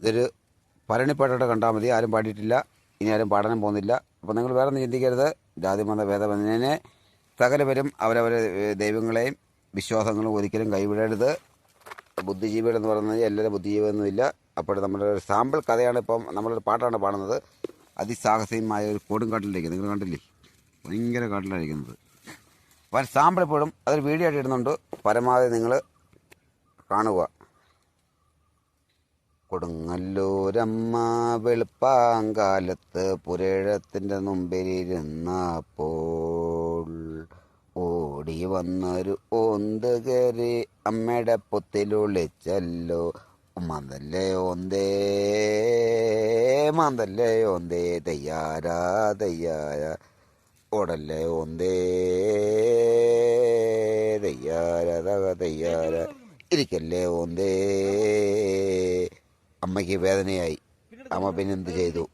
ഇതൊരു ഭരണിപ്പാട്ടോടെ കണ്ടാൽ മതി. ആരും പാടിയിട്ടില്ല. ഇനി ആരും പാടാനും പോകുന്നില്ല. അപ്പോൾ നിങ്ങൾ വേറെ ഒന്നും ചിന്തിക്കരുത്. ജാതി മത ഭേദമെന്നതിനെ സകലവരും അവരവരെ ദൈവങ്ങളെയും വിശ്വാസങ്ങളും ഒരിക്കലും കൈവിടരുത്. ബുദ്ധിജീവികളെന്ന് പറയുന്നത് എല്ലാവരും ബുദ്ധിജീവിയൊന്നുമില്ല അപ്പോൾ നമ്മുടെ ഒരു സാമ്പിൾ കഥയാണ് ഇപ്പം നമ്മളൊരു പാട്ടാണ് പാടുന്നത്. അതിസാഹസികമായ ഒരു കൊടുങ്കാട്ടിലേക്ക് നിങ്ങൾ കണ്ടില്ലേ? ഭയങ്കര കാട്ടിലായിരിക്കുന്നത്. അപ്പോൾ സാമ്പിൾ എപ്പോഴും അതൊരു വീഡിയോ ആയിട്ട് ഇടുന്നുണ്ട്. പരമാവധി നിങ്ങൾ കാണുക. കൊടുങ്ങല്ലൂരമ്മ വെളുപ്പാങ്കാലത്ത് പുരഴത്തിന്റെ മുമ്പിലിരുന്നപ്പോൾ ഓടി വന്നൊരു ഓന്ത് കയറി അമ്മയുടെ പൊത്തിലൊളിച്ചല്ലോ. മന്ദല്ലേ ഓന്തേ മന്ദല്ലേ ഓന്തേ തയ്യാരാ തയ്യാര. ഓടല്ലേ ഓന്തേ തയ്യാര തയ്യാര. ഇരിക്കല്ലേ ഓന്തേ. അമ്മയ്ക്ക് വേദനയായി. അമ്മ പിന്നെന്ത് ചെയ്തു?